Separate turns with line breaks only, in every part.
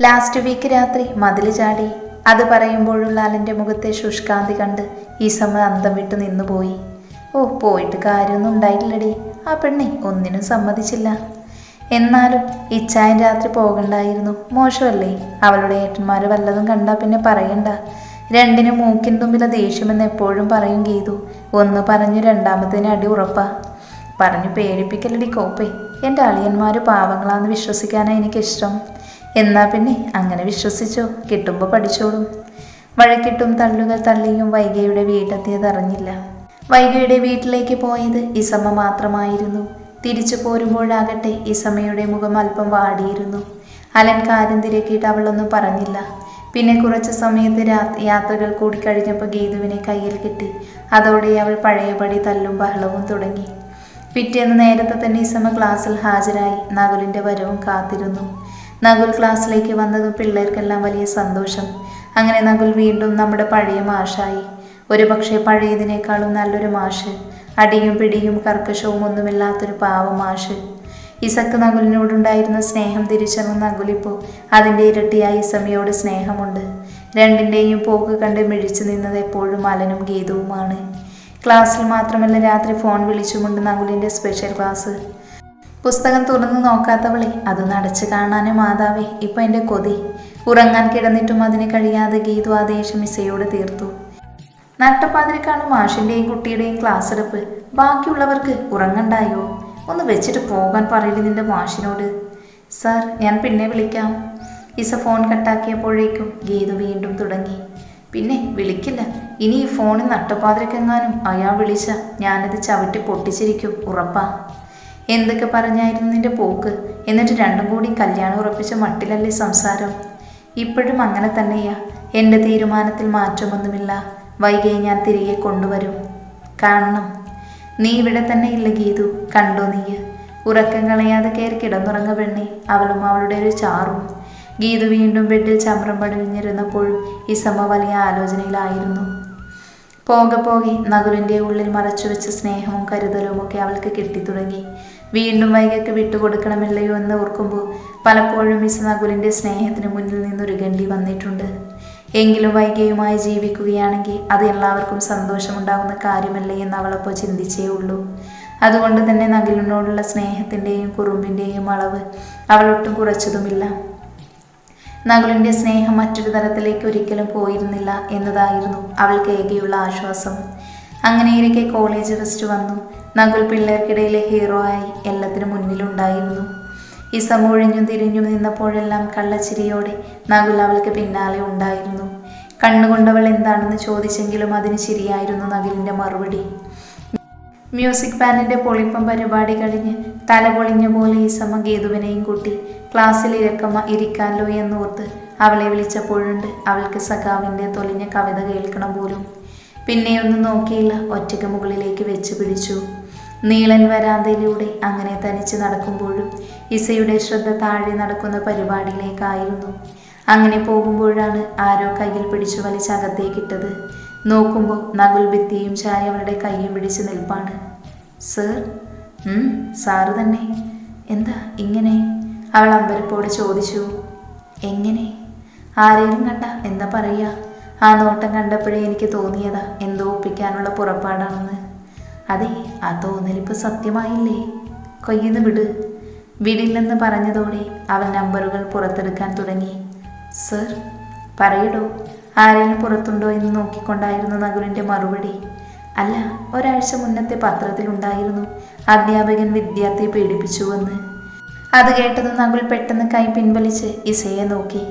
Last week രാത്രി മതിൽ ചാടി. അത് പറയുമ്പോഴും ലാലന്റെ മുഖത്തെ ശുഷ്കാന്തി കണ്ട് ഈ സമയം അന്തം വിട്ട് നിന്നുപോയി ഓ പോയിട്ട് കാര്യമൊന്നും ഉണ്ടായിട്ടില്ലടി. ആ പെണ്ണെ ഒന്നിനും സമ്മതിച്ചില്ല. എന്നാലും ഇച്ചായൻ രാത്രി പോകണ്ടായിരുന്നു. മോശമല്ലേ? അവളുടെ ഏട്ടന്മാർ വല്ലതും കണ്ടാൽ പിന്നെ പറയണ്ട. രണ്ടിനും മൂക്കിൻ തുമ്പിലെ ദേഷ്യമെന്ന് എപ്പോഴും പറയും ഗീതു. ഒന്ന് പറഞ്ഞു രണ്ടാമത്തേന് അടി ഉറപ്പാ. പറഞ്ഞു പേടിപ്പിക്കലടി കോപ്പേ. എന്റെ അളിയന്മാർ പാവങ്ങളാന്ന് വിശ്വസിക്കാനാണ് എനിക്കിഷ്ടം. എന്നാ പിന്നെ അങ്ങനെ വിശ്വസിച്ചോ? കിട്ടുമ്പോൾ പഠിച്ചോളും. വഴക്കിട്ടും തള്ളുകൾ തള്ളിയും വൈകയുടെ വീടെത്തിയത് അറിഞ്ഞില്ല. വൈകയുടെ വീട്ടിലേക്ക് പോയത് ഇസമ്മ മാത്രമായിരുന്നു. തിരിച്ചു പോരുമ്പോഴാകട്ടെ ഇസമ്മയുടെ മുഖം അല്പം വാടിയിരുന്നു. അലൻ കാര്യം തിരക്കിയിട്ട് അവളൊന്നും പറഞ്ഞില്ല. പിന്നെ കുറച്ച് സമയത്ത് യാത്രകൾ കൂടി കഴിഞ്ഞപ്പോൾ ഗീതുവിനെ കയ്യിൽ കിട്ടി. അതോടെ അവൾ പഴയപടി തല്ലും ബഹളവും തുടങ്ങി. പിറ്റേന്ന് നേരത്തെ തന്നെ ഇസമ്മ ക്ലാസ്സിൽ ഹാജരായി. നകുലിന്റെ വരവും കാത്തിരുന്നു. നകുൽ ക്ലാസ്സിലേക്ക് വന്നതും പിള്ളേർക്കെല്ലാം വലിയ സന്തോഷം. അങ്ങനെ നകുൽ വീണ്ടും നമ്മുടെ പഴയ മാഷായി. ഒരു പക്ഷേ പഴയതിനേക്കാളും നല്ലൊരു മാഷ്. അടിയും പിടിയും കർക്കശവും ഒന്നുമില്ലാത്തൊരു പാവ മാഷ്. ഇസക്ക് നകുലിനോടുണ്ടായിരുന്ന സ്നേഹം തിരിച്ചറിഞ്ഞ നകുലിപ്പോൾ അതിന്റെ ഇരട്ടിയായി ഇസമിയോട് സ്നേഹമുണ്ട്. രണ്ടിന്റെയും പോക്ക് കണ്ട് മിഴിച്ചു നിന്നത് എപ്പോഴും അലനും ഗീതവുമാണ്. ക്ലാസ്സിൽ മാത്രമല്ല രാത്രി ഫോൺ വിളിച്ചുകൊണ്ട് നകുലിന്റെ സ്പെഷ്യൽ ക്ലാസ്. പുസ്തകം തുറന്നു നോക്കാത്തവളെ അത് നടച്ചു കാണാനും മാതാവേ ഇപ്പം എന്റെ കൊതി. ഉറങ്ങാൻ കിടന്നിട്ടും അതിന് കഴിയാതെ ഗീതു ആ ദേഷ്യം തീർത്തു. നട്ടപ്പാതിരിക്കാണ് മാഷിന്റെയും കുട്ടിയുടെയും ക്ലാസ് എടുപ്പ്. ബാക്കിയുള്ളവർക്ക് ഉറങ്ങണ്ടായോ? ഒന്ന് വെച്ചിട്ട് പോകാൻ പറയില്ല നിന്റെ മാഷിനോട്. സാർ ഞാൻ പിന്നെ വിളിക്കാം. ഇസ ഫോൺ കട്ടാക്കിയപ്പോഴേക്കും ഗീതു വീണ്ടും തുടങ്ങി. പിന്നെ വിളിക്കില്ല. ഇനി ഈ ഫോണിൽ നട്ടപ്പാതിരക്കെങ്ങാനും അയാൾ വിളിച്ച ഞാനത് ചവിട്ടി പൊട്ടിച്ചിരിക്കും ഉറപ്പാ. എന്തൊക്കെ പറഞ്ഞായിരുന്നു നിന്റെ പോക്ക്? എന്നിട്ട് രണ്ടും കൂടി കല്യാണം ഉറപ്പിച്ച മട്ടിലല്ലേ സംസാരം? ഇപ്പോഴും അങ്ങനെ തന്നെയാ. എന്റെ തീരുമാനത്തിൽ മാറ്റമൊന്നുമില്ല. വൈകേ ഞാൻ തിരികെ കൊണ്ടുവരും. കാണണം നീ ഇവിടെ തന്നെ ഇല്ല ഗീതു. കണ്ടോ നീ ഉറക്കം കളയാതെ കയറി കിടന്നുറങ്ങ പെണ്ണി. അവളും അവളുടെ ഒരു ചാറും. ഗീതു വീണ്ടും ബെഡിൽ ചമ്രം പടിഞ്ഞിരുന്നപ്പോഴും ഈ സമ വലിയ ആലോചനയിലായിരുന്നു. പോകെ പോകെ നകുലിന്റെ ഉള്ളിൽ മറച്ചു വെച്ച സ്നേഹവും കരുതലും ഒക്കെ അവൾക്ക് കിട്ടിത്തുടങ്ങി. വീണ്ടും വൈകൊക്കെ വിട്ടുകൊടുക്കണമല്ലയോ എന്ന് ഓർക്കുമ്പോൾ പലപ്പോഴും മിസ് നകുലിന്റെ സ്നേഹത്തിന് മുന്നിൽ നിന്നൊരുകേണ്ടി വന്നിട്ടുണ്ട്. എങ്കിലും വൈകിയുമായി ജീവിക്കുകയാണെങ്കിൽ അത് എല്ലാവർക്കും സന്തോഷമുണ്ടാകുന്ന കാര്യമല്ലേ എന്ന് അവളപ്പോൾ ചിന്തിച്ചേ ഉള്ളൂ. അതുകൊണ്ട് തന്നെ നകുലിനോടുള്ള സ്നേഹത്തിന്റെയും കുറുമ്പിന്റെയും അളവ് അവളൊട്ടും കുറച്ചതുമില്ല. നകുലിന്റെ സ്നേഹം മറ്റൊരു തരത്തിലേക്ക് ഒരിക്കലും പോയിരുന്നില്ല എന്നതായിരുന്നു അവൾക്ക് ഏകെയുള്ള ആശ്വാസം. അങ്ങനെയിരിക്കെ കോളേജ് ഫസ്റ്റ് വന്നു. നകുൽ പിള്ളേർക്കിടയിലെ ഹീറോ ആയി എല്ലാത്തിനും മുന്നിലുണ്ടായിരുന്നു. ഇസം ഒഴിഞ്ഞും തിരിഞ്ഞും നിന്നപ്പോഴെല്ലാം കള്ളച്ചിരിയോടെ നകുൽ അവൾക്ക് പിന്നാലെ ഉണ്ടായിരുന്നു. കണ്ണുകൊണ്ടവൾ എന്താണെന്ന് ചോദിച്ചെങ്കിലും അതിന് ശരിയായിരുന്നു നകുലിന്റെ മറുപടി. മ്യൂസിക് ബാൻഡിന്റെ പൊളിപ്പം പരിപാടി കഴിഞ്ഞ് തല പൊളിഞ്ഞ പോലെ ഈ സമ ഗീതുവിനെയും കൂട്ടി ക്ലാസ്സിൽ ഇരക്കമ ഇരിക്കാനോ എന്നോർത്ത് അവളെ വിളിച്ചപ്പോഴുണ്ട് അവൾക്ക് സഖാവിന്റെ തൊലിഞ്ഞ കവിത കേൾക്കണം പോലും. പിന്നെയൊന്നും നോക്കിയില്ല ഒറ്റയ്ക്ക് മുകളിലേക്ക് വെച്ച് പിടിച്ചു. നീളൻ വരാന്തയിലൂടെ അങ്ങനെ തനിച്ച് നടക്കുമ്പോഴും ഇസയുടെ ശ്രദ്ധ താഴെ നടക്കുന്ന പരിപാടിയിലേക്കായിരുന്നു. അങ്ങനെ പോകുമ്പോഴാണ് ആരോ കയ്യിൽ പിടിച്ചു വലിച്ചകത്തേക്കിട്ടത് നോക്കുമ്പോൾ നകുൽ ഭിത്തിയും ചായ അവളുടെ കയ്യും പിടിച്ച് നിൽപ്പാണ്. സർ? സാറ് തന്നെ. എന്താ ഇങ്ങനെ? അവൾ അമ്പരപ്പോടെ ചോദിച്ചു. എങ്ങനെ? ആരെയും കണ്ട? എന്താ പറയുക ആ നോട്ടം കണ്ടപ്പോഴേ എനിക്ക് തോന്നിയതാ. എന്തോ ഒപ്പിക്കാനുള്ള പുറപ്പാടാണെന്ന്. അതെ ആ തോന്നലിപ്പ് സത്യമായില്ലേ? കൊയ്യുന്ന് വിട്. വിടില്ലെന്ന് പറഞ്ഞതോടെ അവൻ നമ്പറുകൾ പുറത്തെടുക്കാൻ തുടങ്ങി. സർ പറയടോ ആരെങ്കിലും പുറത്തുണ്ടോ എന്ന് നോക്കിക്കൊണ്ടായിരുന്നു നകുലിന്റെ മറുപടി. അല്ല ഒരാഴ്ച മുന്നത്തെ പത്രത്തിലുണ്ടായിരുന്നു അധ്യാപകൻ വിദ്യാർത്ഥിയെ പീഡിപ്പിച്ചുവെന്ന് അത് കേട്ടത് നകുൽ പെട്ടെന്ന് കൈ പിൻവലിച്ച് ഇസയെ നോക്കി.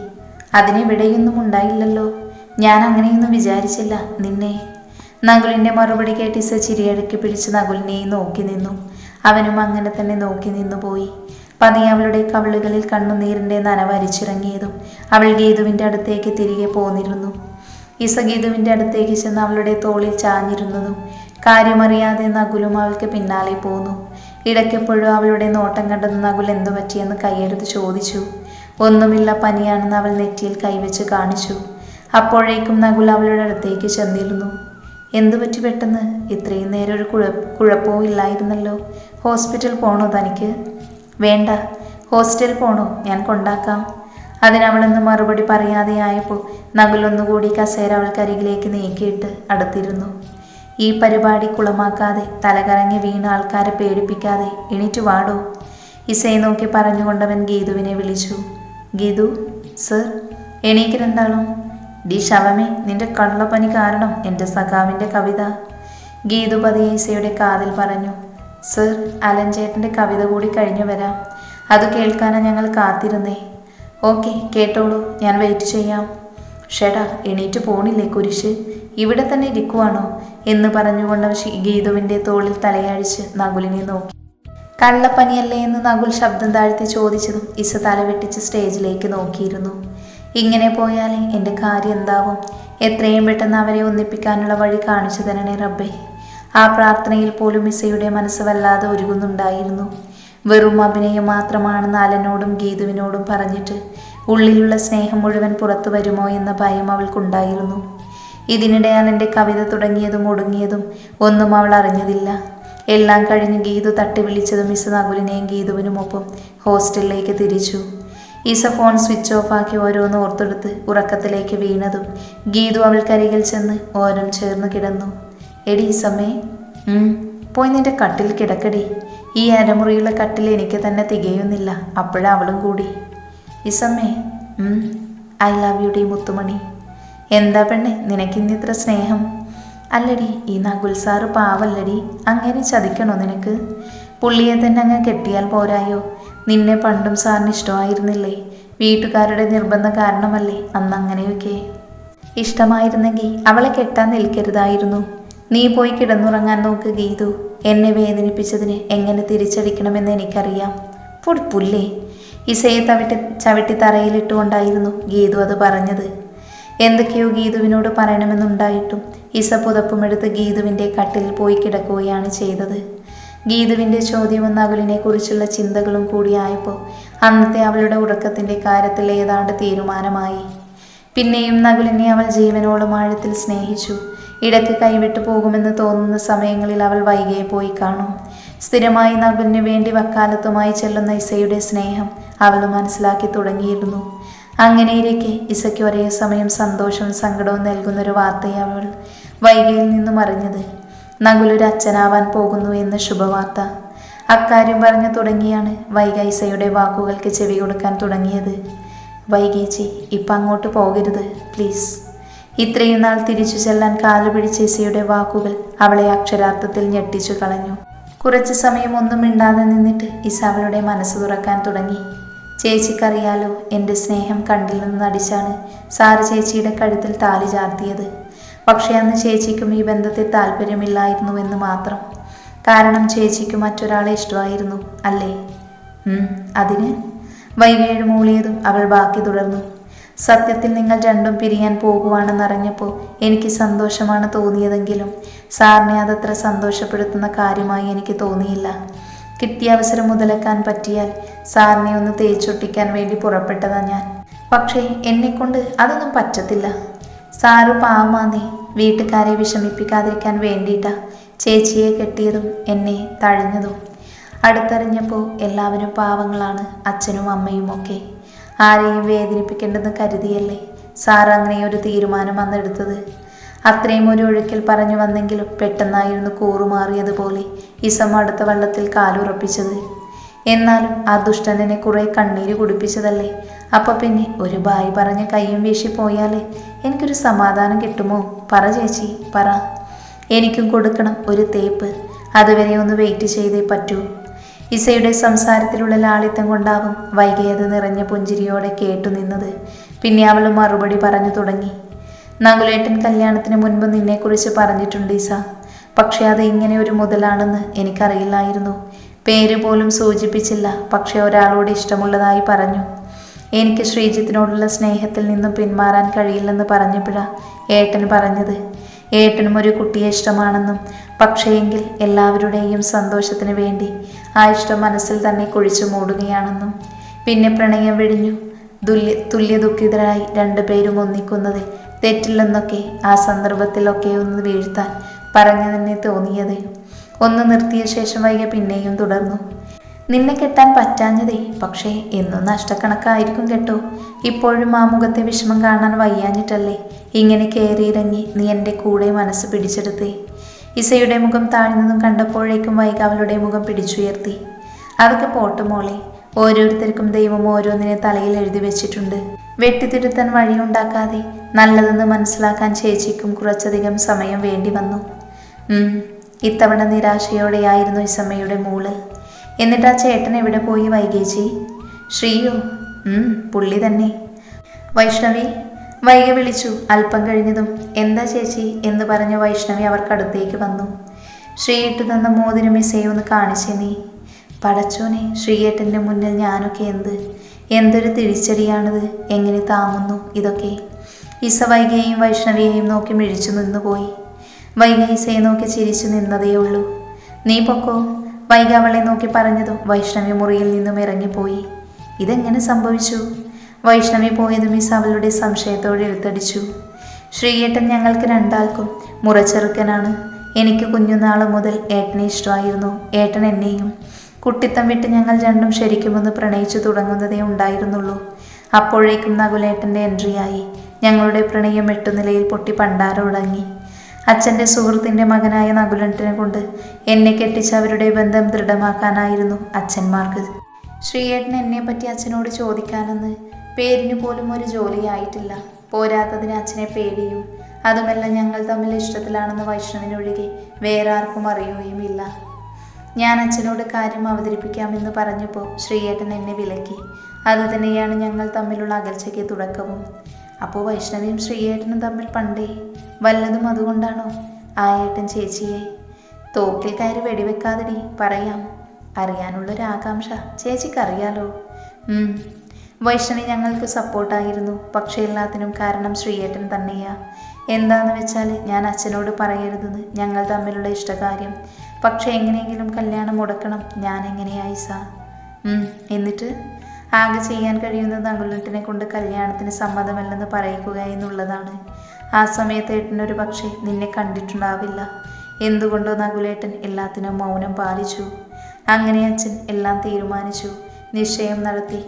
അതിനെവിടെയൊന്നും ഉണ്ടായില്ലല്ലോ. ഞാൻ അങ്ങനെയൊന്നും വിചാരിച്ചില്ല നിന്നെ. നകുലിന്റെ മറുപടി കേട്ട് ഇസ ചിരിയടക്കി പിടിച്ച് നകുലിനെയും നോക്കി നിന്നു. അവനും അങ്ങനെ തന്നെ നോക്കി നിന്നു പോയി. പതിയെ അവളുടെ കവിളുകളിൽ കണ്ണുനീരിന്റെ നനവരിച്ചിറങ്ങിയതും അവൾ ഗീതുവിന്റെ അടുത്തേക്ക് തിരികെ പോന്നിരുന്നു. ഇസ ഗീതുവിന്റെ അടുത്തേക്ക് ചെന്ന് അവളുടെ തോളിൽ ചാഞ്ഞിരുന്നതും കാര്യമറിയാതെ നകുലും അവൾക്ക് പിന്നാലെ പോന്നു. ഇടയ്ക്കെപ്പോഴും അവളുടെ നോട്ടം കണ്ടെന്ന് നകുൽ എന്തു പറ്റിയെന്ന് കൈയെടുത്ത് ചോദിച്ചു. ഒന്നുമില്ല പനിയാണെന്ന് അവൾ നെറ്റിയിൽ കൈവച്ച് കാണിച്ചു. അപ്പോഴേക്കും നകുൽ അവളുടെ അടുത്തേക്ക് ചെന്നിരുന്നു. എന്തു പറ്റി പെട്ടെന്ന്? ഇത്രയും നേരം ഒരു കുഴ കുഴപ്പവും ഇല്ലായിരുന്നല്ലോ. ഹോസ്പിറ്റൽ പോണോ തനിക്ക്? വേണ്ട. ഹോസ്റ്റൽ പോണോ? ഞാൻ കൊണ്ടാക്കാം. അതിനവളൊന്ന് മറുപടി പറയാതെ ആയപ്പോൾ നകുലൊന്നുകൂടി കസേര അവൾക്കരികിലേക്ക് നീക്കിയിട്ട് അടുത്തിരുന്നു. ഈ പരിപാടി കുളമാക്കാതെ തലകറങ്ങി വീണ ആൾക്കാരെ പേടിപ്പിക്കാതെ എണീറ്റു വാടോ. ഇസയെ നോക്കി പറഞ്ഞുകൊണ്ടവൻ ഗീതുവിനെ വിളിച്ചു. ഗീതു സർ എണീക്ക് ഡി ശവമേ നിന്റെ കള്ളപ്പനി കാരണം എന്റെ സഖാവിന്റെ കവിത. ഗീതുപതി ഈശയുടെ കാതിൽ പറഞ്ഞു സർ അലഞ്ചേട്ടന്റെ കവിത കൂടി കഴിഞ്ഞു വരാം. അത് കേൾക്കാനാണ് ഞങ്ങൾ കാത്തിരുന്നേ. ഓക്കെ കേട്ടോളൂ ഞാൻ വെയിറ്റ് ചെയ്യാം. ഷെടാ എണീറ്റ് പോണില്ലേ കുരിശ്? ഇവിടെ തന്നെ ഇരിക്കുവാണോ? എന്ന് പറഞ്ഞുകൊണ്ട് ഗീതുവിന്റെ തോളിൽ തലയാഴിച്ച് നകുലിനെ നോക്കി. കള്ളപ്പനിയല്ലേ? എന്ന് നകുൽ ശബ്ദം താഴ്ത്തി ചോദിച്ചതും ഇസ തലവെട്ടിച്ച് സ്റ്റേജിലേക്ക് നോക്കിയിരുന്നു. ഇങ്ങനെ പോയാൽ എന്റെ കാര്യം എന്താവും? എത്രയും പെട്ടെന്ന് അവരെ ഒന്നിപ്പിക്കാനുള്ള വഴി കാണിച്ചു തരണേ റബ്ബേ. ആ പ്രാർത്ഥനയിൽ പോലും ഇസയുടെ മനസ്സ് വല്ലാതെ ഒരുങ്ങുന്നുണ്ടായിരുന്നു. വെറും അഭിനയം മാത്രമാണെന്ന് അലനോടും ഗീതുവിനോടും പറഞ്ഞിട്ട് ഉള്ളിലുള്ള സ്നേഹം മുഴുവൻ പുറത്തു വരുമോ എന്ന ഭയം അവൾക്കുണ്ടായിരുന്നു. ഇതിനിടെ എന്റെ കവിത തുടങ്ങിയതും ഒടുങ്ങിയതും ഒന്നും അവൾ അറിഞ്ഞതില്ല. എല്ലാം കഴിഞ്ഞ് ഗീതു തട്ടി വിളിച്ചതും മിസ് നകുലിനെയും ഗീതുവിനുമൊപ്പം ഹോസ്റ്റലിലേക്ക് തിരിച്ചു. ഈസ ഫോൺ സ്വിച്ച് ഓഫ് ആക്കി ഓരോന്ന് ഓർത്തെടുത്ത് ഉറക്കത്തിലേക്ക് വീണതും ഗീതു അവൾക്കരികിൽ ചെന്ന് ഓരം ചേർന്ന് കിടന്നു. എടി ഈസമ്മേ പോയി നിന്റെ കട്ടിൽ കിടക്കടി. ഈ അരമുറിയുള്ള കട്ടിൽ എനിക്ക് തന്നെ തികയുന്നില്ല അപ്പോഴാ അവളും കൂടി. ഇസമ്മേ ഐ ലവ് യു ഡി മുത്തുമണി. എന്താ പെണ്ണെ നിനക്കിന്നിത്ര സ്നേഹം? അല്ലടി ഈ നകുൽ പാവല്ലടി അങ്ങനെ ചതിക്കണോ നിനക്ക്? പുള്ളിയെ തന്നെ അങ്ങ് കെട്ടിയാൽ പോരായോ? നിന്നെ പണ്ടും സാറിന് ഇഷ്ടമായിരുന്നില്ലേ? വീട്ടുകാരുടെ നിർബന്ധം കാരണമല്ലേ? അന്ന് അങ്ങനെയൊക്കെ. ഇഷ്ടമായിരുന്നെങ്കിൽ അവളെ കെട്ടാൻ നിൽക്കരുതായിരുന്നു. നീ പോയി കിടന്നുറങ്ങാൻ നോക്ക് ഗീതു. എന്നെ വേദനിപ്പിച്ചതിന് എങ്ങനെ തിരിച്ചടിക്കണമെന്ന് എനിക്കറിയാം. പുല്ലേ ഇസയെ തവിട്ടി ചവിട്ടി തറയിലിട്ടുകൊണ്ടായിരുന്നു ഗീതു അത് പറഞ്ഞത്. എന്തൊക്കെയോ ഗീതുവിനോട് പറയണമെന്നുണ്ടായിട്ടും ഇസ പുതപ്പുമെടുത്ത് ഗീതുവിന്റെ കട്ടിൽ പോയി കിടക്കുകയാണ് ചെയ്തത്. ഗീതുവിന്റെ ചോദ്യവും കുറിച്ചുള്ള ചിന്തകളും കൂടിയായപ്പോൾ അന്നത്തെ അവളുടെ ഉറക്കത്തിന്റെ കാര്യത്തിൽ ഏതാണ്ട് തീരുമാനമായി. പിന്നെയും നകുലിനെ അവൾ ജീവനോളം ആഴത്തിൽ സ്നേഹിച്ചു. ഇടയ്ക്ക് കൈവിട്ടു പോകുമെന്ന് തോന്നുന്ന സമയങ്ങളിൽ അവൾ വൈകിയെ പോയി കാണും. സ്ഥിരമായി നകുലിന് വേണ്ടി വക്കാലത്തുമായി ചെല്ലുന്ന ഇസയുടെ സ്നേഹം അവൾ മനസ്സിലാക്കി തുടങ്ങിയിരുന്നു. അങ്ങനെയിരിക്കെ ഇസയ്ക്ക് ഒരേ സമയം സന്തോഷവും സങ്കടവും നൽകുന്നൊരു വാർത്തയെ അവൾ വൈകിയിൽ നിന്നും അറിഞ്ഞത്. നകുലൊരു അച്ഛനാവാൻ പോകുന്നു എന്ന ശുഭവാർത്ത. അക്കാര്യം പറഞ്ഞു തുടങ്ങിയാണ് വൈകൈസയുടെ വാക്കുകൾക്ക് ചെവി കൊടുക്കാൻ തുടങ്ങിയത്. വൈകേച്ചി ഇപ്പം അങ്ങോട്ട് പോകരുത് പ്ലീസ് ഇത്രയും നാൾ തിരിച്ചു ചെല്ലാൻ കാലു പിടിച്ച ഇസയുടെ വാക്കുകൾ അവളെ അക്ഷരാർത്ഥത്തിൽ ഞെട്ടിച്ചു കളഞ്ഞു. കുറച്ച് സമയം ഒന്നും മിണ്ടാതെ നിന്നിട്ട് ഇസ അവളുടെ മനസ്സ് തുറക്കാൻ തുടങ്ങി. ചേച്ചിക്കറിയാലോ എന്റെ സ്നേഹം കണ്ടില്ലെന്ന് നടിച്ചാണ് സാറ് ചേച്ചിയുടെ കഴുത്തിൽ താലി ചാർത്തിയത്. പക്ഷേ അന്ന് ചേച്ചിക്കും ഈ ബന്ധത്തിൽ താല്പര്യമില്ലായിരുന്നു എന്ന് മാത്രം. കാരണം ചേച്ചിക്ക് മറ്റൊരാളെ ഇഷ്ടമായിരുന്നു അല്ലേ? അതിന്? വൈകേഴ് മൂളിയതും അവൾ ബാക്കി തുടർന്നു. സത്യത്തിൽ നിങ്ങൾ രണ്ടും പിരിയാൻ പോകുവാണെന്നറിഞ്ഞപ്പോൾ എനിക്ക് സന്തോഷമാണ് തോന്നിയതെങ്കിലും സാറിനെ അതത്ര സന്തോഷപ്പെടുത്തുന്ന കാര്യമായി എനിക്ക് തോന്നിയില്ല. കിട്ടിയ അവസരം മുതലക്കാൻ പറ്റിയാൽ സാറിനെ ഒന്ന് തേച്ചൊട്ടിക്കാൻ വേണ്ടി പുറപ്പെട്ടതാ ഞാൻ. പക്ഷേ എന്നെക്കൊണ്ട് അതൊന്നും പറ്റത്തില്ല. സാറ് പാവമാന്നേ. വീട്ടുകാരെ വിഷമിപ്പിക്കാതിരിക്കാൻ വേണ്ടിയിട്ടാ ചേച്ചിയെ കെട്ടിയതും എന്നെ തഴഞ്ഞതും. അടുത്തറിഞ്ഞപ്പോൾ എല്ലാവരും പാവങ്ങളാണ് അച്ഛനും അമ്മയും ഒക്കെ. ആരെയും വേദനിപ്പിക്കേണ്ടെന്ന് കരുതിയല്ലേ സാർ അങ്ങനെ ഒരു തീരുമാനം വന്നെടുത്തത്? അത്രയും ഒരു ഒഴുക്കിൽ പറഞ്ഞു വന്നെങ്കിലും പെട്ടെന്നായിരുന്നു കൂറുമാറിയതുപോലെ ഇസം അടുത്ത വള്ളത്തിൽ കാലുറപ്പിച്ചത്. എന്നാലും ആ ദുഷ്ടനെ കുറെ കണ്ണീര് കുടിപ്പിച്ചതല്ലേ അപ്പൊ പിന്നെ ഒരു ബായി പറഞ്ഞ് കയ്യും വീശി പോയാലേ എനിക്കൊരു സമാധാനം കിട്ടുമോ? പറ ചേച്ചി പറ. എനിക്കും കൊടുക്കണം ഒരു തേപ്പ്. അതുവരെ ഒന്ന് വെയിറ്റ് ചെയ്തേ പറ്റൂ. ഇസയുടെ സംസാരത്തിലുള്ള ലാളിത്യം കൊണ്ടാവും വൈകിയത് നിറഞ്ഞ പുഞ്ചിരിയോടെ കേട്ടു നിന്നത്. പിന്നെ അവൾ മറുപടി പറഞ്ഞു തുടങ്ങി. നകുലേട്ടൻ കല്യാണത്തിന് മുൻപ് നിന്നെക്കുറിച്ച് പറഞ്ഞിട്ടുണ്ട് ഇസ. പക്ഷേ അത് ഇങ്ങനെ ഒരു മുതലാണെന്ന് എനിക്കറിയില്ലായിരുന്നു. പേര് പോലും സൂചിപ്പിച്ചില്ല. പക്ഷേ ഒരാളോട് ഇഷ്ടമുള്ളതായി പറഞ്ഞു. എനിക്ക് ശ്രീജിത്തിനോടുള്ള സ്നേഹത്തിൽ നിന്നും പിന്മാറാൻ കഴിയില്ലെന്ന് പറഞ്ഞപ്പോഴാ ഏട്ടൻ പറഞ്ഞത്. ഏട്ടനും ഒരു കുട്ടിയെ ഇഷ്ടമാണെന്നും പക്ഷേയെങ്കിൽ എല്ലാവരുടെയും സന്തോഷത്തിന് വേണ്ടി ആ ഇഷ്ടം മനസ്സിൽ തന്നെ കുഴിച്ചു മൂടുകയാണെന്നും. പിന്നെ പ്രണയം വെടിഞ്ഞു. തുല്യ തുല്യ ദുഃഖിതരായി രണ്ടുപേരും ഒന്നിക്കുന്നതിൽ തെറ്റില്ലെന്നൊക്കെ ആ സന്ദർഭത്തിലൊക്കെ ഒന്ന് വീഴ്ത്താൻ പറഞ്ഞു തന്നെ തോന്നിയത്. ഒന്ന് നിർത്തിയ ശേഷം വൈകി പിന്നെയും തുടർന്നു. നിന്നെ കെട്ടാൻ പറ്റാഞ്ഞതേ. പക്ഷേ എന്നും നഷ്ടക്കണക്കായിരിക്കും കേട്ടോ. ഇപ്പോഴും ആ മുഖത്തെ വിഷമം കാണാൻ വയ്യാഞ്ഞിട്ടല്ലേ. ഇങ്ങനെ കയറിയിറങ്ങി നീ എന്റെ കൂടെ മനസ്സ് പിടിച്ചെടുത്തേ. ഇസയുടെ മുഖം താഴ്ന്നതും കണ്ടപ്പോഴേക്കും വൈക അവളുടെ മുഖം പിടിച്ചുയർത്തി. അതൊക്കെ പോട്ട് മോളെ. ഓരോരുത്തർക്കും ദൈവം ഓരോന്നിനെ തലയിൽ എഴുതി വെച്ചിട്ടുണ്ട്. വെട്ടിത്തിരുത്താൻ വഴിയുണ്ടാക്കാതെ നല്ലതെന്ന് മനസ്സിലാക്കാൻ ചേച്ചിക്കും കുറച്ചധികം സമയം വേണ്ടി വന്നു. ഇത്തവണ നിരാശയോടെയായിരുന്നു ഇസമ്മയുടെ മൂളൽ. എന്നിട്ട് ആ ചേട്ടൻ എവിടെ പോയി വൈകേച്ചി? ശ്രീയോ പുള്ളി തന്നെ. വൈഷ്ണവി വൈക വിളിച്ചു. അല്പം കഴിഞ്ഞതും എന്താ ചേച്ചി? എന്ന് പറഞ്ഞ വൈഷ്ണവി അവർക്കടുത്തേക്ക് വന്നു. ശ്രീയിട്ട് തന്ന മോതിരം ഒന്ന് കാണിച്ചേ നീ. പടച്ചോനെ ശ്രീയേട്ടന്റെ മുന്നിൽ ഞാനൊക്കെ എന്ത്? എന്തൊരു തിരിച്ചടിയാണിത്? എങ്ങനെ താങ്ങുന്നു ഇതൊക്കെ? ഈസ വൈകയെയും വൈഷ്ണവിയെയും നോക്കി മിഴിച്ചു നിന്നുപോയി. വൈക ഇസയെ നോക്കി ചിരിച്ചു നിന്നതേ ഉള്ളൂ നീ പൊക്കോ? വൈക അവളെ നോക്കി പറഞ്ഞതും വൈഷ്ണവി മുറിയിൽ നിന്നും ഇറങ്ങിപ്പോയി. ഇതെങ്ങനെ സംഭവിച്ചു? വൈഷ്ണവി പോയതും മിസ് അവളുടെ സംശയത്തോടെ എഴുത്തടിച്ചു. ശ്രീയേട്ടൻ ഞങ്ങൾക്ക് രണ്ടാൾക്കും മുറച്ചെറുക്കനാണ്. എനിക്ക് കുഞ്ഞുനാൾ മുതൽ ഏട്ടനെ ഇഷ്ടമായിരുന്നു. ഏട്ടൻ എന്നെയും. കുട്ടിത്തം വിട്ട് ഞങ്ങൾ രണ്ടും ശരിക്കുമെന്ന് പ്രണയിച്ചു തുടങ്ങുന്നതേ ഉണ്ടായിരുന്നുള്ളൂ. അപ്പോഴേക്കും നകുലേട്ടന്റെ എൻട്രിയായി. ഞങ്ങളുടെ പ്രണയം എട്ടുനിലയിൽ പൊട്ടി പണ്ടാരോടങ്ങി അച്ഛന്റെ സുഹൃത്തിന്റെ മകനായ നകുലട്ടനെ കൊണ്ട് എന്നെ കെട്ടിച്ച് അവരുടെ ബന്ധം ദൃഢമാക്കാനായിരുന്നു അച്ഛന്മാർക്ക്. ശ്രീയേട്ടൻ എന്നെപ്പറ്റി അച്ഛനോട് ചോദിക്കാനെന്ന് പേരിന് പോലും ഒരു ജോലിയായിട്ടില്ല. പോരാത്തതിന് അച്ഛനെ പേടിയും. അതുമെല്ലാം ഞങ്ങൾ തമ്മിൽ ഇഷ്ടത്തിലാണെന്ന് വൈഷ്ണവിനൊഴികെ വേറെ ആർക്കും അറിയുകയുമില്ല. ഞാൻ അച്ഛനോട് കാര്യം അവതരിപ്പിക്കാമെന്ന് പറഞ്ഞപ്പോൾ ശ്രീയേട്ടൻ എന്നെ വിലക്കി. അതുതന്നെയാണ് ഞങ്ങൾ തമ്മിലുള്ള അകൽച്ചയ്ക്ക് തുടക്കവും. അപ്പോൾ വൈഷ്ണവിയും ശ്രീയേട്ടനും തമ്മിൽ പണ്ടേ വല്ലതും അതുകൊണ്ടാണോ? ആ ഏട്ടൻ ചേച്ചിയെ. തോക്കിൽ കയറി വെടിവെക്കാതെടി പറയാം. അറിയാനുള്ളൊരു ആകാംക്ഷ ചേച്ചിക്കറിയാലോ. വൈഷ്ണവി ഞങ്ങൾക്ക് സപ്പോർട്ടായിരുന്നു. പക്ഷേ എല്ലാത്തിനും കാരണം ശ്രീയേട്ടൻ തന്നെയാ. എന്താന്ന് വെച്ചാൽ ഞാൻ അച്ഛനോട് പറയരുതെന്ന് ഞങ്ങൾ തമ്മിലുള്ള ഇഷ്ടകാര്യം. പക്ഷേ എങ്ങനെയെങ്കിലും കല്യാണം മുടക്കണം. ഞാൻ എങ്ങനെയായി സാ? എന്നിട്ട്? ആകെ ചെയ്യാൻ കഴിയുന്നത് അങ്കുലട്ടിനെ കൊണ്ട് കല്യാണത്തിന് സമ്മതമല്ലെന്ന് പറയിക്കുക എന്നുള്ളതാണ്. ആ സമയത്ത് ഏട്ടനൊരു പക്ഷേ നിന്നെ കണ്ടിട്ടുണ്ടാവില്ല. എന്തുകൊണ്ടോ നകുലേട്ടൻ എല്ലാത്തിനും മൗനം പാലിച്ചു. അങ്ങനെ അച്ഛൻ എല്ലാം തീരുമാനിച്ചു. നിശ്ചയം നടത്തി.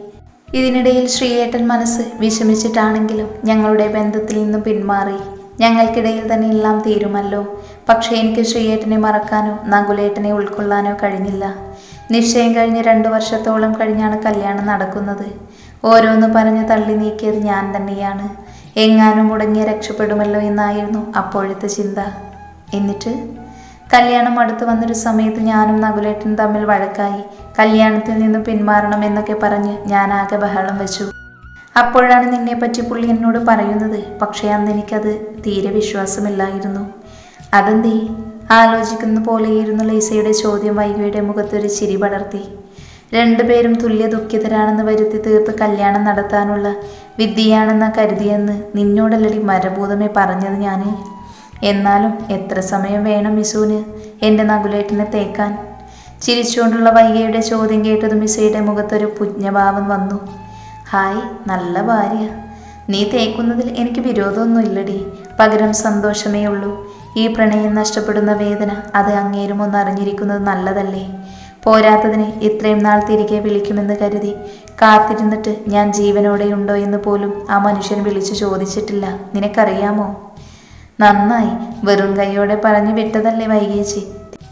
ഇതിനിടയിൽ ശ്രീയേട്ടൻ മനസ്സ് വിഷമിച്ചിട്ടാണെങ്കിലും ഞങ്ങളുടെ ബന്ധത്തിൽ നിന്ന് പിന്മാറി. ഞങ്ങൾക്കിടയിൽ തന്നെ എല്ലാം തീരുമല്ലോ. പക്ഷേ എനിക്ക് ശ്രീയേട്ടനെ മറക്കാനോ നകുലേട്ടനെ ഉൾക്കൊള്ളാനോ കഴിഞ്ഞില്ല. നിശ്ചയം കഴിഞ്ഞ് രണ്ടു വർഷത്തോളം കഴിഞ്ഞാണ് കല്യാണം നടക്കുന്നത്. ഓരോന്ന് പറഞ്ഞ് തള്ളി നീക്കിയത് ഞാൻ തന്നെയാണ്. എങ്ങാനും മുടങ്ങിയ രക്ഷപ്പെടുമല്ലോ എന്നായിരുന്നു അപ്പോഴത്തെ ചിന്ത. എന്നിട്ട്? കല്യാണം അടുത്ത് വന്നൊരു സമയത്ത് ഞാനും നകുലേട്ടനും തമ്മിൽ വഴക്കായി. കല്യാണത്തിൽ നിന്ന് പിന്മാറണം എന്നൊക്കെ പറഞ്ഞ് ഞാൻ ആകെ ബഹളം വെച്ചു. അപ്പോഴാണ് നിന്നെപ്പറ്റി പുള്ളി എന്നോട് പറയുന്നത്. പക്ഷേ അന്ന് എനിക്കത് തീരെ വിശ്വാസമില്ലായിരുന്നു. അതെന്തേ? ആലോചിക്കുന്ന പോലെയിരുന്നു ലൈസയുടെ ചോദ്യം. വൈകിയുടെ മുഖത്തൊരു ചിരി പടർത്തി. രണ്ടുപേരും തുല്യ ദുഃഖിതരാണെന്ന് വരുത്തി തീർത്ത് കല്യാണം നടത്താനുള്ള വിദ്യയാണെന്ന കരുതിയെന്ന് നിന്നോടല്ലടി മരഭൂതമേ പറഞ്ഞത് ഞാൻ എന്നാലും എത്ര സമയം വേണം മിസുവിന് എന്റെ നകുലേറ്റിനെ തേക്കാൻ? ചിരിച്ചുകൊണ്ടുള്ള വൈകയുടെ ചോദ്യം കേട്ടത് മിസയുടെ മുഖത്തൊരു പുജ്ഞഭാവം വന്നു. ഹായ് നല്ല ഭാര്യ. നീ തേക്കുന്നതിൽ എനിക്ക് വിരോധമൊന്നുമില്ലടി. പകരം സന്തോഷമേ ഉള്ളൂ ഈ പ്രണയം നഷ്ടപ്പെടുന്ന വേദന അത് അങ്ങേരും ഒന്ന് അറിഞ്ഞിരിക്കുന്നത് നല്ലതല്ലേ? പോരാത്തതിന് ഇത്രയും നാൾ തിരികെ വിളിക്കുമെന്ന് കരുതി കാത്തിരുന്നിട്ട് ഞാൻ ജീവനോടെ ഉണ്ടോ എന്ന് പോലും ആ മനുഷ്യൻ വിളിച്ചു ചോദിച്ചിട്ടില്ല. നിനക്കറിയാമോ? നന്നായി. വെറും കൈയോടെ പറഞ്ഞു വിട്ടതല്ലേ വൈകേച്ചി?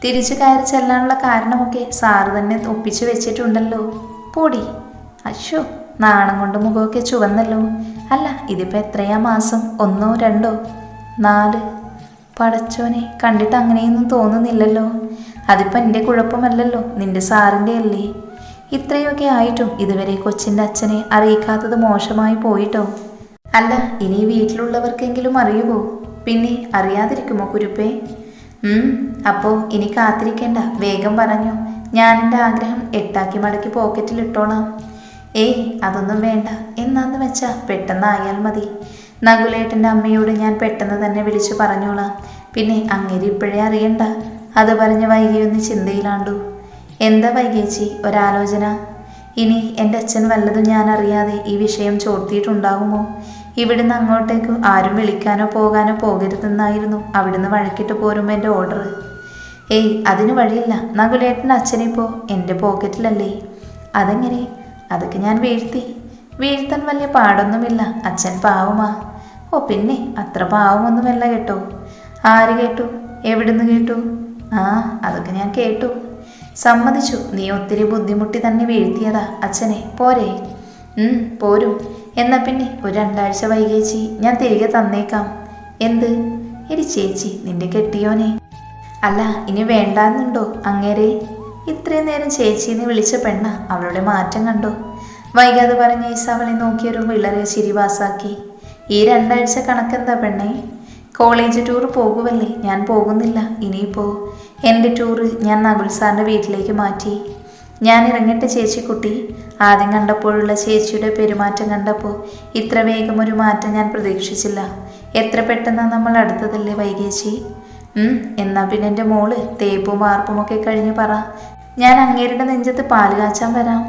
തിരിച്ചു കയറി ചെല്ലാനുള്ള കാരണമൊക്കെ സാറ് തന്നെ ഒപ്പിച്ചു വെച്ചിട്ടുണ്ടല്ലോ. പൊടി. അശോ നാണം കൊണ്ട് മുഖമൊക്കെ ചുവന്നല്ലോ. അല്ല ഇതിപ്പോ എത്രയാ മാസം? ഒന്നോ രണ്ടോ? നാല്. പടച്ചോനെ കണ്ടിട്ട് അങ്ങനെയൊന്നും തോന്നുന്നില്ലല്ലോ. അതിപ്പോൾ എന്റെ കുഴപ്പമല്ലല്ലോ നിന്റെ സാറിന്റെ അല്ലേ? ഇത്രയൊക്കെ ആയിട്ടും ഇതുവരെ കൊച്ചിന്റെ അച്ഛനെ അറിയിക്കാത്തത് മോശമായി പോയിട്ടോ? അല്ല ഇനി വീട്ടിലുള്ളവർക്കെങ്കിലും അറിയുമോ പിന്നെ അറിയാതിരിക്കുമോ കുരുപ്പേ? അപ്പോൾ ഇനി കാത്തിരിക്കേണ്ട വേഗം പറഞ്ഞു. ഞാൻ എന്റെ ആഗ്രഹം എട്ടാക്കി മടക്കി പോക്കറ്റിൽ ഇട്ടോളാം ഏയ് അതൊന്നും വേണ്ട. എന്നാന്ന് വെച്ചാൽ പെട്ടെന്നായാൽ മതി. നകുലേട്ടന്റെ അമ്മയോട് ഞാൻ പെട്ടെന്ന് തന്നെ വിളിച്ചു പറഞ്ഞോളാം. പിന്നെ അങ്ങേരി ഇപ്പോഴേ അറിയണ്ട. അത് പറഞ്ഞ് വൈകിയൊന്ന് ചിന്തയിലാണ്ടു. എന്താ വൈകേച്ചി ഒരാലോചന? ഇനി എന്റെ അച്ഛൻ വല്ലതും ഞാൻ അറിയാതെ ഈ വിഷയം ചോർത്തിയിട്ടുണ്ടാകുമോ? ഇവിടുന്ന് അങ്ങോട്ടേക്ക് ആരും വിളിക്കാനോ പോകാനോ പോകരുതെന്നായിരുന്നു അവിടുന്ന് വഴക്കിട്ട് പോരുമ്പോൾ എന്റെ ഓർഡർ ഏയ് അതിന് വഴിയില്ല. നകുലേട്ടന്റെ അച്ഛനിപ്പോൾ എന്റെ പോക്കറ്റിലല്ലേ അതെങ്ങനെ? അതൊക്കെ ഞാൻ വീഴ്ത്തി. വീഴ്ത്താൻ വലിയ പാടൊന്നുമില്ല. അച്ഛൻ പാവമാ. ഓ പിന്നെ അത്ര പാവമൊന്നുമല്ല കേട്ടോ. ആര് കേട്ടു? എവിടുന്ന് കേട്ടു? ആ അതൊക്കെ ഞാൻ കേട്ടു. സമ്മതിച്ചു. നീ ഒത്തിരി ബുദ്ധിമുട്ടി തന്നെ വീഴ്ത്തിയതാ. അച്ഛനെ പോരെ. പോരും. എന്നാ പിന്നെ ഒരു രണ്ടാഴ്ച വൈകിയേച്ചി ഞാൻ തിരികെ തന്നേക്കാം. എന്ത്? എടി ചേച്ചി നിന്റെ കെട്ടിയോനെ. അല്ല ഇനി വേണ്ടാന്നുണ്ടോ അങ്ങേരെ? ഇത്രയും നേരം ചേച്ചിന്ന് വിളിച്ച പെണ്ണ. അവളുടെ മാറ്റം കണ്ടോ? വൈകാതെ പറഞ്ഞ ഈസാവളി നോക്കിയൊരു വിളറിയ ചിരിവാസാക്കി ഈ രണ്ടാഴ്ച കണക്കെന്താ പെണ്ണേ? കോളേജ് ടൂർ പോകുമല്ലേ ഞാൻ പോകുന്നില്ല. ഇനിയിപ്പോ എന്റെ ടൂറ് ഞാൻ നകുൽ സാറിന്റെ വീട്ടിലേക്ക് മാറ്റി. ഞാൻ ഇറങ്ങട്ടെ ചേച്ചിക്കുട്ടി. ആദ്യം കണ്ടപ്പോഴുള്ള ചേച്ചിയുടെ പെരുമാറ്റം കണ്ടപ്പോൾ ഇത്ര വേഗം ഒരു മാറ്റം ഞാൻ പ്രതീക്ഷിച്ചില്ല. എത്ര പെട്ടെന്നാണ് നമ്മൾ അടുത്തതല്ലേ വൈകേച്ചി? എന്നാ പിന്നെ എന്റെ മോൾ തേപ്പും വാർപ്പും ഒക്കെ കഴിഞ്ഞ് പറ. ഞാൻ അങ്ങേരുടെ നെഞ്ചത്ത് പാൽ കാച്ചാൻ വരാം.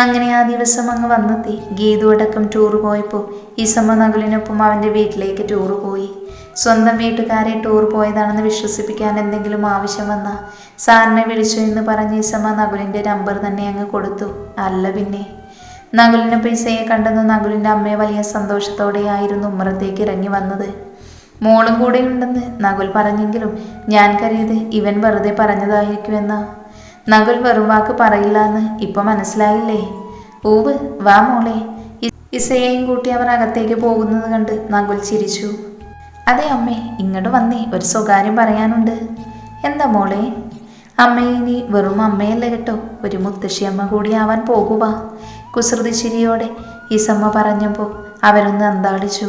അങ്ങനെ ആ ദിവസം അങ്ങ് വന്നെത്തി. ഗീതു അടക്കം ടൂറ് പോയപ്പോൾ ഈസമ്മ നകുലിനൊപ്പം അവന്റെ വീട്ടിലേക്ക് ടൂറ് പോയി. സ്വന്തം വീട്ടുകാരെ ടൂർ പോയതാണെന്ന് വിശ്വസിപ്പിക്കാൻ എന്തെങ്കിലും ആവശ്യം വന്ന സാറിനെ വിളിച്ചു എന്ന് പറഞ്ഞ് ഈസമ്മ നകുലിന്റെ നമ്പർ തന്നെ അങ്ങ് കൊടുത്തു. അല്ല പിന്നെ. നകുലിനെ പൈസയെ കണ്ടെന്ന് നകുലിന്റെ അമ്മയെ വലിയ സന്തോഷത്തോടെയായിരുന്നു ഉമ്മറത്തേക്ക് ഇറങ്ങി വന്നത്. മോളും കൂടെ ഉണ്ടെന്ന് നകുൽ പറഞ്ഞെങ്കിലും ഞാൻ കരുതി ഇവൻ വെറുതെ പറഞ്ഞതായിരിക്കുമെന്ന നകുൽ വെറും വാക്ക് പറയില്ല എന്ന് ഇപ്പൊ മനസ്സിലായില്ലേ? ഊവ് വാ മോളെ. ഇസയെയും കൂട്ടി അവർ അകത്തേക്ക് പോകുന്നത് കണ്ട് നകുൽ ചിരിച്ചു. അതെ അമ്മേ ഇങ്ങോട്ട് വന്നേ ഒരു സ്വകാര്യം പറയാനുണ്ട്. എന്താ മോളെ? അമ്മ ഇനി വെറും അമ്മയല്ല കേട്ടോ. ഒരു മുത്തശ്ശി അമ്മ കൂടി ആവാൻ പോകുക കുസൃതി ചിരിയോടെ ഈസമ്മ പറഞ്ഞപ്പോൾ അവരൊന്ന് അന്താളിച്ചു.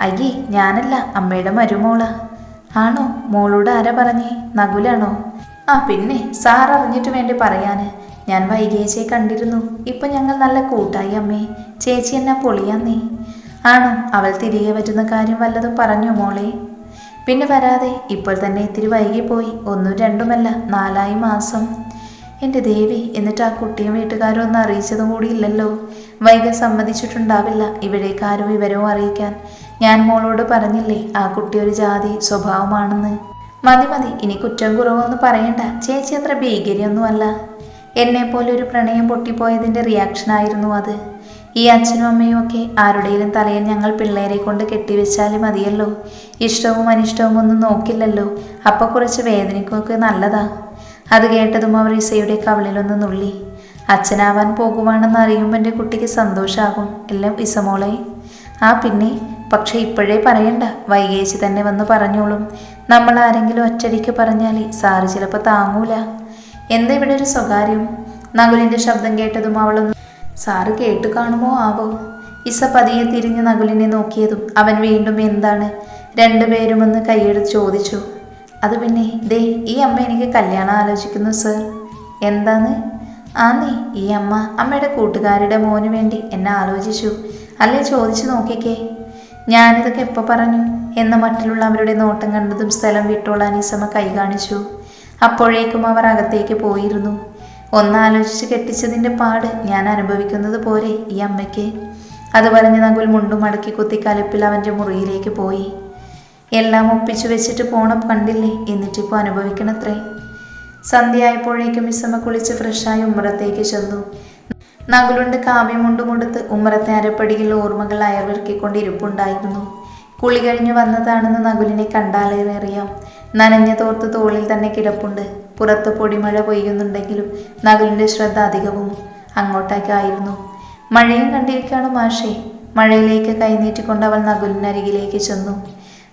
അയ്യേ ഞാനല്ല അമ്മയുടെ മരുമോള. ആണോ? മോളോട് ആരാ പറഞ്ഞേ? നകുലാണോ? ആ പിന്നെ സാർ അറിഞ്ഞിട്ട് വേണ്ടി പറയാന്. ഞാൻ വൈകിയേച്ചിയെ കണ്ടിരുന്നു. ഇപ്പൊ ഞങ്ങൾ നല്ല കൂട്ടായി അമ്മേ. ചേച്ചി എന്നാ പൊളിയാന്നേ. ആണോ? അവൾ തിരികെ വരുന്ന കാര്യം വല്ലതും പറഞ്ഞു മോളെ? പിന്നെ വരാതെ ഇപ്പോൾ തന്നെ ഇത്തിരി വൈകിപ്പോയി. ഒന്നും രണ്ടുമല്ല നാലായി മാസം. എന്റെ ദേവി എന്നിട്ട് ആ കുട്ടിയും വീട്ടുകാരും ഒന്നും അറിയിച്ചതും കൂടി ഇല്ലല്ലോ. വൈകാൻ സമ്മതിച്ചിട്ടുണ്ടാവില്ല ഇവിടേക്കാരും വിവരവും അറിയിക്കാൻ. ഞാൻ മോളോട് പറഞ്ഞില്ലേ ആ കുട്ടി ഒരു ജാതി സ്വഭാവമാണെന്ന്. മതി മതി. ഇനി കുറ്റം കുറവൊന്നും പറയണ്ട. ചേച്ചി അത്ര ഭീകരിയൊന്നുമല്ല. എന്നെപ്പോലെ ഒരു പ്രണയം പൊട്ടിപ്പോയതിന്റെ റിയാക്ഷനായിരുന്നു അത്. ഈ അച്ഛനും അമ്മയും ഒക്കെ ആരുടെയും തലയിൽ ഞങ്ങൾ പിള്ളേരെ കൊണ്ട് കെട്ടിവെച്ചാലും മതിയല്ലോ. ഇഷ്ടവും അനിഷ്ടവും ഒന്നും നോക്കില്ലല്ലോ. അപ്പോൾ കുറച്ച് വേദനയ്ക്കൊക്കെ നല്ലതാ. അത് കേട്ടതും അവർ ഇസയുടെ കവിളിലൊന്ന് നുള്ളി. അച്ഛനാവാൻ പോകുവാണെന്ന് അറിയുമ്പോൾ എന്റെ കുട്ടിക്ക് സന്തോഷമാകും എല്ലാം ഇസമോളെ ആ പിന്നെ പക്ഷെ ഇപ്പോഴേ പറയണ്ട വൈകേശി തന്നെ വന്ന് പറഞ്ഞോളും. നമ്മൾ ആരെങ്കിലും ഒറ്റടിക്ക് പറഞ്ഞാൽ സാറ് ചിലപ്പോൾ താങ്ങൂല. എന്താ ഇവിടെ ഒരു സ്വകാര്യം? നകുലിന്റെ ശബ്ദം കേട്ടതും അവളൊന്ന് സാറ് കേട്ടു കാണുമോ ആവോ? ഇസ പതിയെ തിരിഞ്ഞ് നകുലിനെ നോക്കിയതും അവൻ വീണ്ടും എന്താണ്? രണ്ടുപേരും ഒന്ന് കൈയെടുത്ത് ചോദിച്ചു. അത് പിന്നെ ദേ ഈ അമ്മ എനിക്ക് കല്യാണം ആലോചിക്കുന്നു സർ. എന്താന്ന് ആന്നേ ഈ അമ്മ അമ്മയുടെ കൂട്ടുകാരുടെ മോന് വേണ്ടി എന്നെ ആലോചിച്ചു. അല്ലേ ചോദിച്ചു നോക്കിക്കേ. ഞാനിതൊക്കെ എപ്പോൾ പറഞ്ഞു? എന്ന അവരുടെ നോട്ടം കണ്ടതും സ്ഥലം വിട്ടോളാൻ ഈസമ്മ കൈ കാണിച്ചു. അപ്പോഴേക്കും അവർ അകത്തേക്ക് പോയിരുന്നു. ഒന്നാലോചിച്ച് കെട്ടിച്ചതിന്റെ പാട് ഞാൻ അനുഭവിക്കുന്നത് പോരെ ഈ അമ്മയ്ക്ക്. അത് പറഞ്ഞ് നകുൽ മുണ്ടും മടക്കി കുത്തി കലപ്പിൽ അവന്റെ മുറിയിലേക്ക് പോയി. എല്ലാം ഒപ്പിച്ചു വെച്ചിട്ട് പോണം കണ്ടില്ലേ? എന്നിട്ടിപ്പോൾ അനുഭവിക്കണത്രേ. സന്ധ്യയായപ്പോഴേക്കും ഇസമ കുളിച്ച് ഫ്രഷായി ഉമ്മറത്തേക്ക് ചെന്നു. നകുലുണ്ട് കാവ്യമുണ്ടുമുടുത്ത് ഉമ്മറത്തെ അരപ്പടിയിൽ ഓർമ്മകൾ അയവിറക്കിക്കൊണ്ടിരിപ്പുണ്ടായിരുന്നു കുളി കഴിഞ്ഞു വന്നതാണെന്ന് നകുലിനെ കണ്ടാലേന്നറിയാം നനഞ്ഞ തോർത്ത് തോളിൽ തന്നെ കിടപ്പുണ്ട്. പുറത്ത് പൊടിമഴ പെയ്യുന്നുണ്ടെങ്കിലും നകുലിന്റെ ശ്രദ്ധ അധികവും അങ്ങോട്ടേക്കായിരുന്നു മഴയും കണ്ടിരിക്കാണ് മാഷേ. മഴയിലേക്ക് കൈനീട്ടിക്കൊണ്ട് അവൾ നകുലിനരികിലേക്ക് ചെന്നു.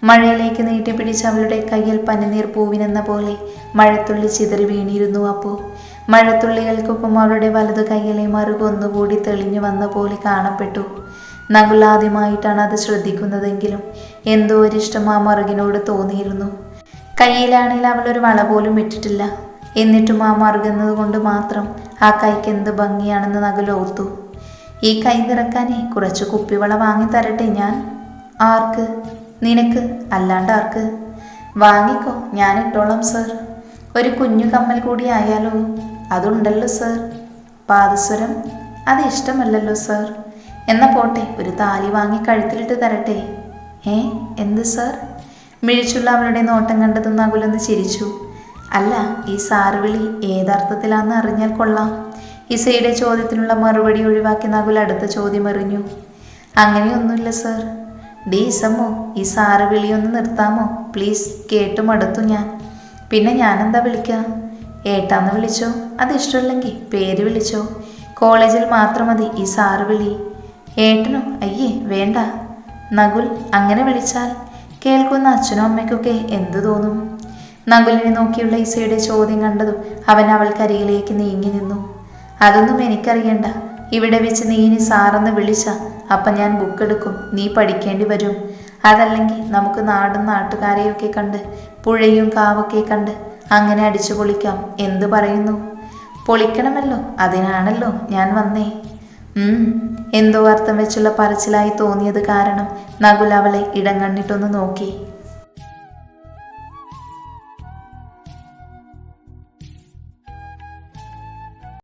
മഴയിലേക്ക് നീട്ടിപ്പിടിച്ച് അവളുടെ കയ്യിൽ പനിനീർ പൂവിനെന്ന പോലെ മഴത്തുള്ളി ചിതറി വീണിരുന്നു അപ്പോൾ മഴത്തുള്ളികൾക്കൊപ്പം അവരുടെ വലതു കൈയിലെ മറുകൊന്നുകൂടി തെളിഞ്ഞു വന്ന പോലെ കാണപ്പെട്ടു. നകുലാദ്യമായിട്ടാണ് അത് ശ്രദ്ധിക്കുന്നതെങ്കിലും എന്തോ ഒരിഷ്ടം ആ മറുകിനോട് തോന്നിയിരുന്നു. കയ്യിലാണെങ്കിൽ അവൾ ഒരു വള പോലും ഇട്ടിട്ടില്ല. എന്നിട്ടും ആ മറുകുന്നത് കൊണ്ട് മാത്രം ആ കൈക്ക് എന്ത് ഭംഗിയാണെന്ന് നകുൽ ഓർത്തു. ഈ കൈ നിറക്കാനേ കുറച്ച് കുപ്പിവള വാങ്ങി തരട്ടെ ഞാൻ? ആർക്ക്? നിനക്ക്? അല്ലാണ്ട് ആർക്ക്? വാങ്ങിക്കോ ഞാൻ ഇട്ടോളാം സർ. ഒരു കുഞ്ഞു കമ്മൽ കൂടി ആയാലോ? അതുണ്ടല്ലോ സർ പാദസ്വരം അത് ഇഷ്ടമല്ലല്ലോ സർ എന്ന പോട്ടെ ഒരു താലി വാങ്ങി കഴുത്തിലിട്ട് തരട്ടെ. ഏ എന്ത് സർ മിഴിച്ചുള്ള അവളുടെ നോട്ടം കണ്ടതും നകുലൊന്ന് ചിരിച്ചു. അല്ല ഈ സാറുവിളി ഏതർത്ഥത്തിലാണെന്ന് അറിഞ്ഞാൽ കൊള്ളാം. ഇസയുടെ ചോദ്യത്തിനുള്ള മറുപടി ഒഴിവാക്കി നകുൽ അടുത്ത ചോദ്യം എറിഞ്ഞു. അങ്ങനെയൊന്നുമില്ല സർ ഡി ഇസമ്മോ ഈ സാറ് വിളിയൊന്ന് നിർത്താമോ? പ്ലീസ് കേട്ടു മടുത്തു ഞാൻ. പിന്നെ ഞാനെന്താ വിളിക്കാം? ഏട്ടാന്ന് വിളിച്ചോ? അത് ഇഷ്ടമില്ലെങ്കിൽ പേര് വിളിച്ചോ? കോളേജിൽ മാത്രം മതി ഈ സാറ് വിളി. ഏട്ടനോ? അയ്യേ വേണ്ട. നകുൽ അങ്ങനെ വിളിച്ചാൽ കേൾക്കുന്ന അച്ഛനും അമ്മയ്ക്കൊക്കെ എന്തു തോന്നും? നകുലിനെ നോക്കിയുള്ള ഇസയുടെ ചോദ്യം കണ്ടതും അവൻ അവൾക്കരികിലേക്ക് നീങ്ങി നിന്നു. അതൊന്നും എനിക്കറിയണ്ട. ഇവിടെ വെച്ച് നീ ഇനി സാറെന്ന് വിളിച്ച അപ്പം ഞാൻ ബുക്ക് എടുക്കും. നീ പഠിക്കേണ്ടി വരും. അതല്ലെങ്കിൽ നമുക്ക് നാടും നാട്ടുകാരെയൊക്കെ കണ്ട് പുഴയും കാവൊക്കെ കണ്ട് അങ്ങനെ അടിച്ചു പൊളിക്കാം. എന്തു പറയുന്നു? പൊളിക്കണമല്ലോ. അതിനാണല്ലോ ഞാൻ വന്നേ. എന്തോ അർത്ഥം വെച്ചുള്ള പറച്ചിലായി തോന്നിയത് കാരണം നകുൽ അവളെ ഇടം കണ്ടിട്ടൊന്ന് നോക്കി.